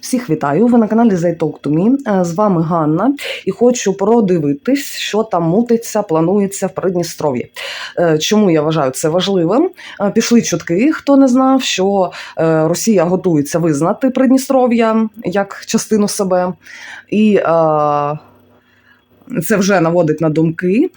Всіх вітаю! Ви на каналі They Talk. Е, З вами Ганна, і хочу продивитись, що там мутиться, планується в Придністров'ї. Е, Чому я вважаю це важливим? Е, Пішли чутки, хто не знав, що Росія готується визнати Придністров'я як частину себе. І це вже наводить на думки.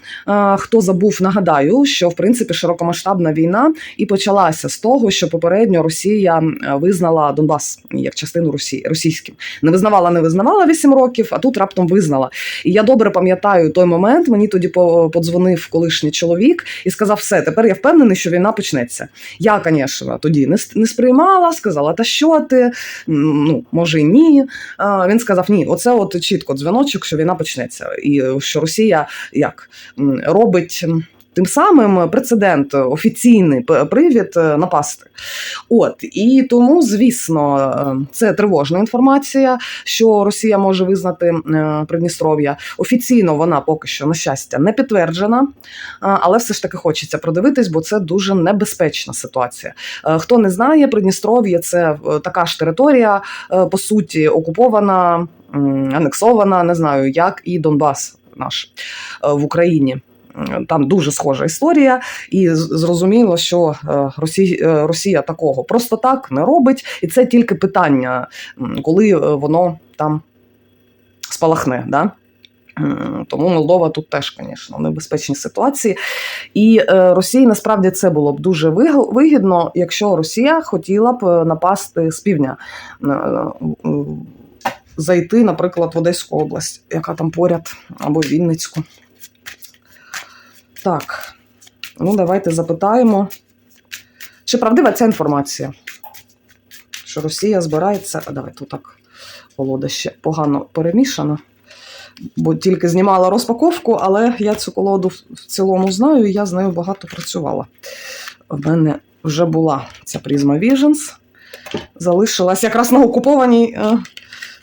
Хто забув, нагадаю, що в принципі широкомасштабна війна і почалася з того, що попередньо Росія визнала Донбас як частину Росії російським. Не визнавала, не визнавала 8 років, а тут раптом визнала. І я добре пам'ятаю той момент. Мені тоді по- подзвонив колишній чоловік і сказав: все, тепер я впевнений, що війна почнеться. Я, звісно, тоді не, сприймала, сказала, та що ти? Ну, може, ні. Він сказав: ні, оце от чітко дзвіночок, що війна почнеться, і е, що Росія як робить. Тим самим прецедент офіційний привід е, напасти. От і тому, звісно, е, це тривожна інформація, що Росія може визнати е, Придністров'я. Офіційно вона поки що, на щастя, не підтверджена, е, але все ж таки хочеться продивитись, бо це дуже небезпечна ситуація. Е, Хто не знає, Придністров'я це е, така ж територія, е, по суті, окупована, анексована, не знаю, як і Донбас наш е, в Україні. Там дуже схожа історія, і зрозуміло, що е, Росія, Росія такого просто так не робить, і це тільки питання, коли е, воно там спалахне. Да? Тому Молдова тут теж, звісно, в небезпечній ситуації. І е, Росії насправді це було б дуже вигідно, якщо Росія хотіла б е, напасти з півдня, е, е, зайти, наприклад, в Одеську область, яка там поряд, або Вінницьку. Так, ну давайте запитаємо, чи правдива ця інформація? Що Росія збирається. А давай тут так колода ще погано перемішана. Бо тільки знімала розпаковку, але я цю колоду в- цілому знаю, і я з нею багато працювала. В мене вже була ця призма Visions. Залишилась якраз на окупованій е,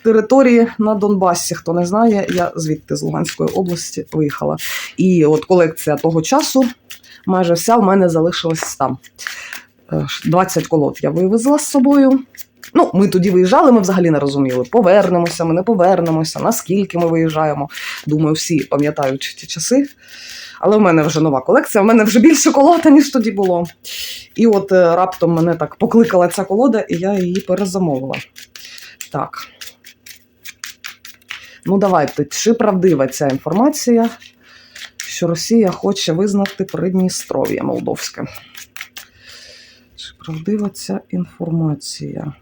території на Донбасі. Хто не знає, я звідти з Луганської області виїхала. І от колекція того часу майже вся в мене залишилась там. Е, 20 колод я вивезла з собою. Ну, ми тоді виїжджали, ми взагалі не розуміли, повернемося, ми не повернемося, наскільки ми виїжджаємо. Думаю, всі пам'ятають ті часи. Але в мене вже нова колекція, в мене вже більше колода, ніж тоді було. І от е, раптом мене так покликала ця колода, і я її перезамовила. Так. Ну, давайте, чи правдива ця інформація, що Росія хоче визнати Придністров'я Молдовське? Чи правдива ця інформація?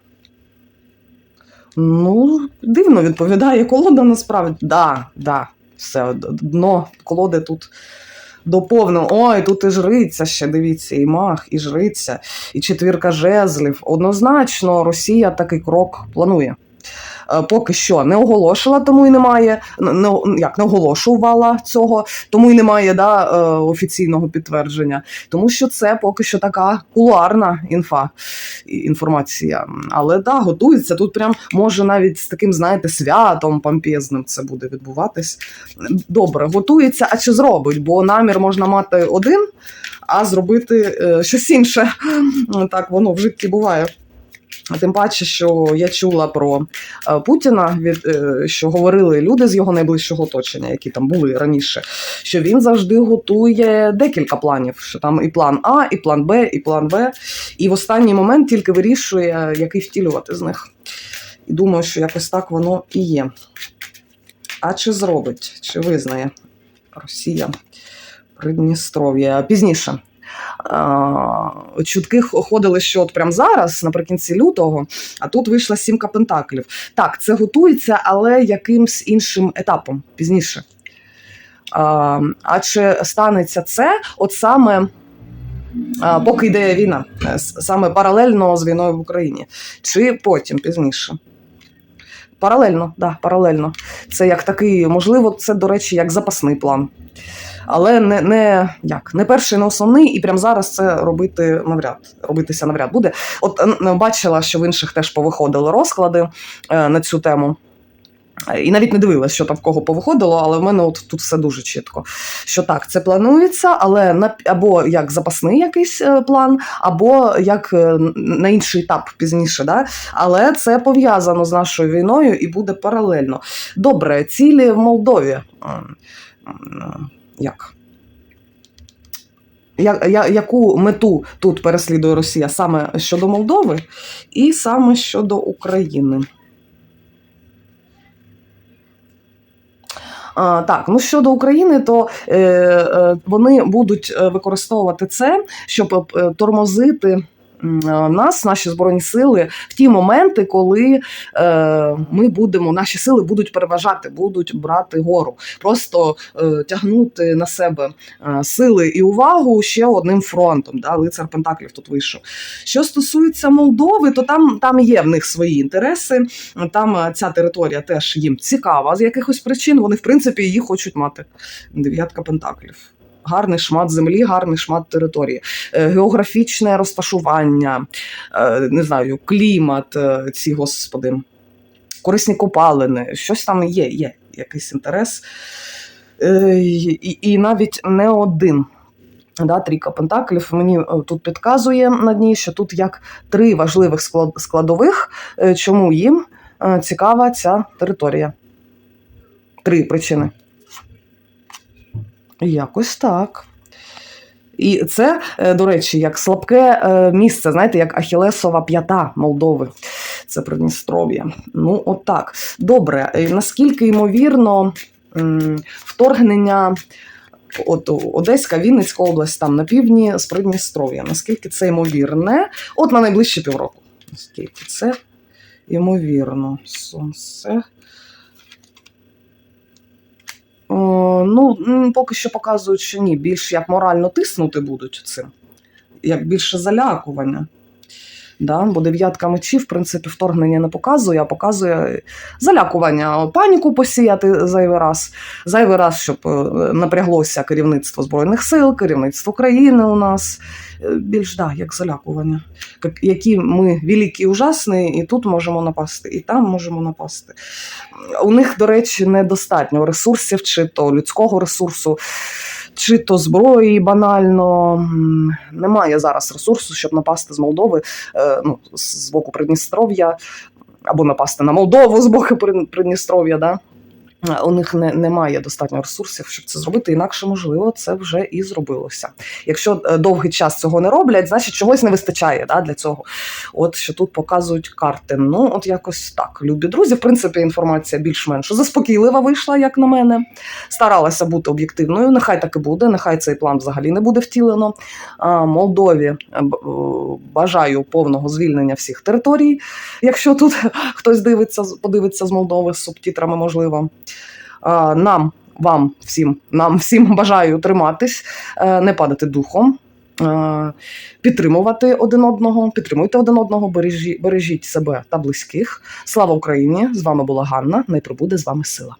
Ну, дивно відповідає колода насправді. Да, да, все, дно колоди тут доповнено. Ой, тут і жриця ще, дивіться, і мах, і жриця, і четвірка жезлів. Однозначно, Росія такий крок планує. Е, Поки що не оголошила, тому і немає. Не, як не оголошувала цього, тому і немає да, е, офіційного підтвердження. Тому що це поки що така кулуарна інфа інформація. Але да, готується. Тут прям може навіть з таким, знаєте, святом помпезним це буде відбуватись. Добре, готується, а чи зробить? Бо намір можна мати один, а зробити е, щось інше. Так воно в житті буває. Тим паче, що я чула про е, Путіна, від е, що говорили люди з його найближчого оточення, які там були раніше, що він завжди готує декілька планів. Що там і план А, і план Б, і план В. І в останній момент тільки вирішує, який втілювати з них. І думаю, що якось так воно і є. А чи зробить, чи визнає Росія Придністров'я пізніше? А, Чутки ходили, що от прямо зараз, наприкінці лютого, а тут вийшла сімка пентаклів. Так, це готується, але якимсь іншим етапом пізніше. А, а чи станеться це от саме а, поки йде війна, е, саме паралельно з війною в Україні, чи потім пізніше? Паралельно, да, паралельно. Це як такий, можливо, це, до речі, як запасний план. Але не, не, як, не перший, не основний, і прямо зараз це робити навряд, робитися навряд буде. От бачила, що в інших теж повиходили розклади е, на цю тему. І навіть не дивилась, що там в кого повиходило, але в мене от тут все дуже чітко. Що так, це планується, але на або як запасний якийсь е, план, або як е, на інший етап пізніше. Да? Але це пов'язано з нашою війною і буде паралельно. Добре, цілі в Молдові. Як? Я, я, яку мету тут переслідує Росія саме щодо Молдови і саме щодо України? А, так, ну щодо України, то е, е, вони будуть е, використовувати це, щоб е, тормозити нас, наші збройні сили, в ті моменти, коли е, ми будемо, наші сили будуть переважати, будуть брати гору, просто е, тягнути на себе е, сили і увагу ще одним фронтом. Да, лицар Пентаклів тут вийшов. Що стосується Молдови, то там, там є в них свої інтереси. Там е, ця територія теж їм цікава з якихось причин. Вони, в принципі, її хочуть мати. Дев'ятка пентаклів. Гарний шмат землі, гарний шмат території, Е, географічне розташування, е, не знаю, клімат, е, ці господи, корисні копалини, щось там є, є якийсь інтерес. І, навіть не один. Да, трійка пентаклів мені тут підказує на дні, що тут як три важливих складових, чому їм цікава ця територія. Три причини. Якось так. І це, е, до речі, як слабке е, місце, знаєте, як Ахілесова п'ята Молдови. Це Придністров'я. Ну, от так. Добре, е, наскільки ймовірно вторгнення от Одеська, Вінницька область там на півдні з Придністров'я. Наскільки це ймовірне? От на найближчі півроку. Наскільки це ймовірно? Сонце. О, ну, поки що показують, що ні, більш як морально тиснути будуть цим, як більше залякування. Да? Бо дев'ятка мечів, в принципі, вторгнення не показує, а показує залякування, паніку посіяти зайвий раз. Зайвий раз, щоб е, напряглося керівництво Збройних сил, керівництво країни у нас. Е, Більш да, як залякування. Які ми великі і ужасні, і тут можемо напасти, і там можемо напасти. У них, до речі, недостатньо ресурсів, чи то людського ресурсу, чи то зброї банально. Немає зараз ресурсу, щоб напасти з Молдови, е, ну, з боку Придністров'я, або напасти на Молдову з боку Прид- Придністров'я. Да? У них не, немає достатньо ресурсів, щоб це зробити. Інакше, можливо, це вже і зробилося. Якщо е, довгий час цього не роблять, значить чогось не вистачає да, для цього. От що тут показують карти. Ну, от якось так. Любі друзі, в принципі, інформація більш-менш заспокійлива вийшла, як на мене. Старалася бути об'єктивною. Нехай так і буде, нехай цей план взагалі не буде втілено. А, Молдові е, е, бажаю повного звільнення всіх територій. Якщо тут хтось дивиться, подивиться з Молдови з субтитрами, можливо. А, Нам, вам всім, нам всім бажаю триматись, е, не падати духом. е, Підтримувати один одного, підтримуйте один одного, бережіть, бережіть себе та близьких. Слава Україні! З вами була Ганна. Не пробуде з вами сила.